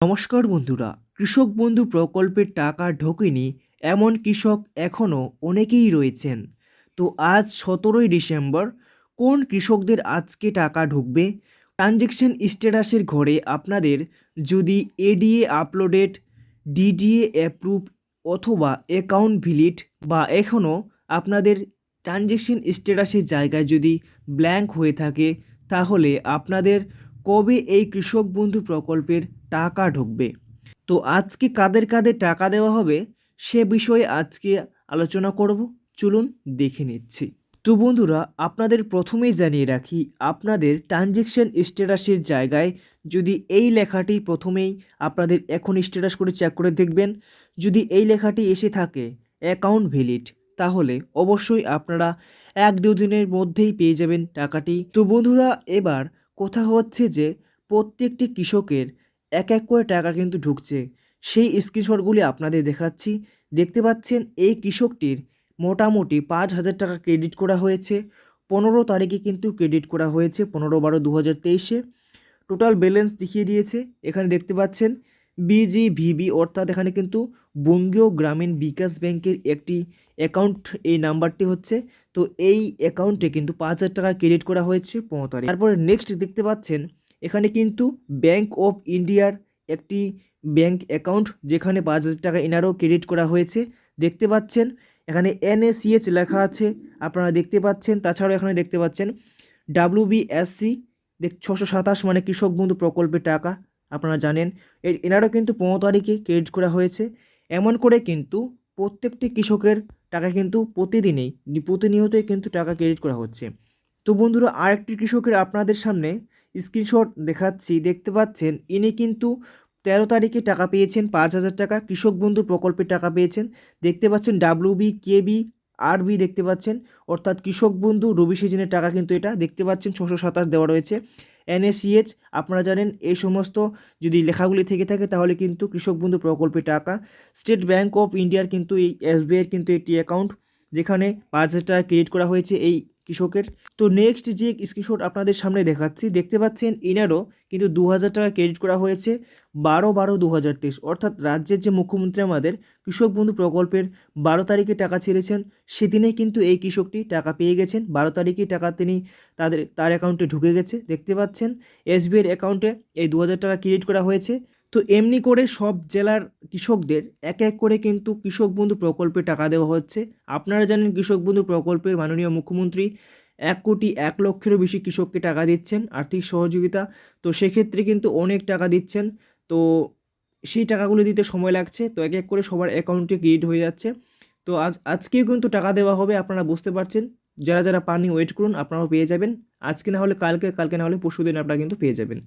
নমস্কার বন্ধুরা, কৃষক বন্ধু প্রকল্পের টাকা ঢোকেনি এমন কৃষক এখনও অনেকেই রয়েছেন। তো আজ সতেরোই ডিসেম্বর, কোন কৃষকদের আজকে টাকা ঢুকবে? ট্রানজ্যাকশন স্ট্যাটাসের ঘরে আপনাদের যদি এডিএ আপলোডেড, ডিডিএ অ্যাপ্রুভ অথবা অ্যাকাউন্ট ভিলিট বা এখনও আপনাদের ট্রানজ্যাকশন স্ট্যাটাসের জায়গায় যদি ব্ল্যাঙ্ক হয়ে থাকে, তাহলে আপনাদের কবে এই কৃষক বন্ধু প্রকল্পের টাকা ঢুকবে? তো আজকে কাদের কাদের টাকা দেওয়া হবে সে বিষয়ে আজকে আলোচনা করব। চলুন দেখে নিচ্ছি। তো বন্ধুরা, আপনাদের প্রথমেই জানিয়ে রাখি, আপনাদের ট্রানজ্যাকশন স্ট্যাটাসের জায়গায় যদি এই লেখাটি প্রথমেই আপনাদের এখন স্ট্যাটাস করে চেক করে দেখবেন। যদি এই লেখাটি এসে থাকে অ্যাকাউন্ট ভ্যালিড তাহলে অবশ্যই আপনারা এক দু দিনের মধ্যেই পেয়ে যাবেন টাকাটি। তো বন্ধুরা, এবার কথা হচ্ছে যে, প্রত্যেকটি কৃষকের এক এক করে টাকা কিন্তু ঢুকছে। সেই স্ক্রিনশটগুলি আপনাদের দেখাচ্ছি। দেখতে পাচ্ছেন, এই কৃষকটির মোটামুটি পাঁচ হাজার টাকা ক্রেডিট করা হয়েছে। পনেরো তারিখে কিন্তু ক্রেডিট করা হয়েছে, পনেরো বারো দু হাজার তেইশে। টোটাল ব্যালেন্স দেখিয়ে দিয়েছে। এখানে দেখতে পাচ্ছেন বিজিভিবি অর্থাৎ এখানে কিন্তু বঙ্গীয় গ্রামীণ বিকাশ ব্যাংকের একটি অ্যাকাউন্ট এই নাম্বারটি হচ্ছে। তো এই অ্যাকাউন্টে কিন্তু পাঁচ হাজার টাকা ক্রেডিট করা হয়েছে পনেরো তারিখ তারপরে নেক্সট দেখতে পাচ্ছেন, এখানে কিন্তু ব্যাংক অফ ইন্ডিয়ার একটি ব্যাংক অ্যাকাউন্ট যেখানে পাঁচ হাজার টাকা এনারও ক্রেডিট করা হয়েছে। দেখতে পাচ্ছেন, এখানে এনএসিএচ লেখা আছে, আপনারা দেখতে পাচ্ছেন। তাছাড়াও এখানে দেখতে পাচ্ছেন ডাব্লিউবিএসসি দেখ, ছশো সাতাশ মানে কৃষক বন্ধু প্রকল্পের টাকা। আপনারা জানেন, এর, এনারও কিন্তু পনেরো তারিখে ক্রেডিট করা হয়েছে। এমন করে কিন্তু প্রত্যেকটি কৃষকের টাকা কিন্তু প্রতিদিনই, প্রতিনিয়তই কিন্তু টাকা ক্রেডিট করা হচ্ছে। তো বন্ধুরা, আরেকটি কৃষকের আপনাদের সামনে স্ক্রিনশট দেখাচ্ছি। দেখতে পাচ্ছেন, ইনি কিন্তু তেরো তারিখে টাকা পেয়েছেন, পাঁচ হাজার টাকা। কৃষক বন্ধু প্রকল্পের টাকা পেয়েছেন। দেখতে পাচ্ছেন, W B, K B, R B দেখতে পাচ্ছেন। অর্থাৎ কৃষক বন্ধু রবি সিজনের টাকা কিন্তু এটা। দেখতে পাচ্ছেন, ছশো সাতাশ দেওয়া রয়েছে। এনএসিএচ আপনারা জানেন, এই সমস্ত যদি লেখাগুলি থেকে থাকে, তাহলে কিন্তু কৃষক বন্ধু প্রকল্পের টাকা। স্টেট ব্যাংক অফ ইন্ডিয়ার কিন্তু এই এসবিআইয়ের কিন্তু একটি অ্যাকাউন্ট যেখানে পাঁচ হাজার টাকা ক্রিয়েট করা হয়েছে। এই কৃষকের। তো নেক্সট যে স্ক্রিনশট আপনাদের সামনে দেখাচ্ছি, দেখতে পাচ্ছেন এনারও কিন্তু দু হাজার টাকা ক্রেডিট করা হয়েছে, বারো বারো দু হাজার তেইশ। অর্থাৎ রাজ্যের যে মুখ্যমন্ত্রী আমাদের কৃষক বন্ধু প্রকল্পের বারো তারিখে টাকা ছেড়েছেন, সেদিনেই কিন্তু এই কৃষকটি টাকা পেয়ে গেছেন। বারো তারিখে টাকা তিনি তাদের, তার অ্যাকাউন্টে ঢুকে গেছে। দেখতে পাচ্ছেন এসবিআইয়ের অ্যাকাউন্টে এই দু হাজার টাকা ক্রেডিট করা হয়েছে। তো এমনি করে সব জেলার কৃষকদের এক এক করে কিন্তু কৃষক বন্ধু প্রকল্পে টাকা দেওয়া হচ্ছে। আপনারা জানেন কৃষক বন্ধু প্রকল্পের মাননীয় মুখ্যমন্ত্রী এক কোটি এক লক্ষেরও বেশি কৃষককে টাকা দিচ্ছেন আর্থিক সহযোগিতা। তো সেক্ষেত্রে কিন্তু অনেক টাকা দিচ্ছেন। তো সেই টাকাগুলো দিতে সময় লাগছে। তো এক এক করে সবার অ্যাকাউন্টে ক্রেডিট হয়ে যাচ্ছে। তো আজ, আজকেও কিন্তু টাকা দেওয়া হবে, আপনারা বুঝতে পারছেন। যারা যারা পানি ওয়েট করুন, আপনারাও পেয়ে যাবেন। আজকে না হলে কালকে কালকে না হলে পরশু দিন আপনারা কিন্তু পেয়ে যাবেন।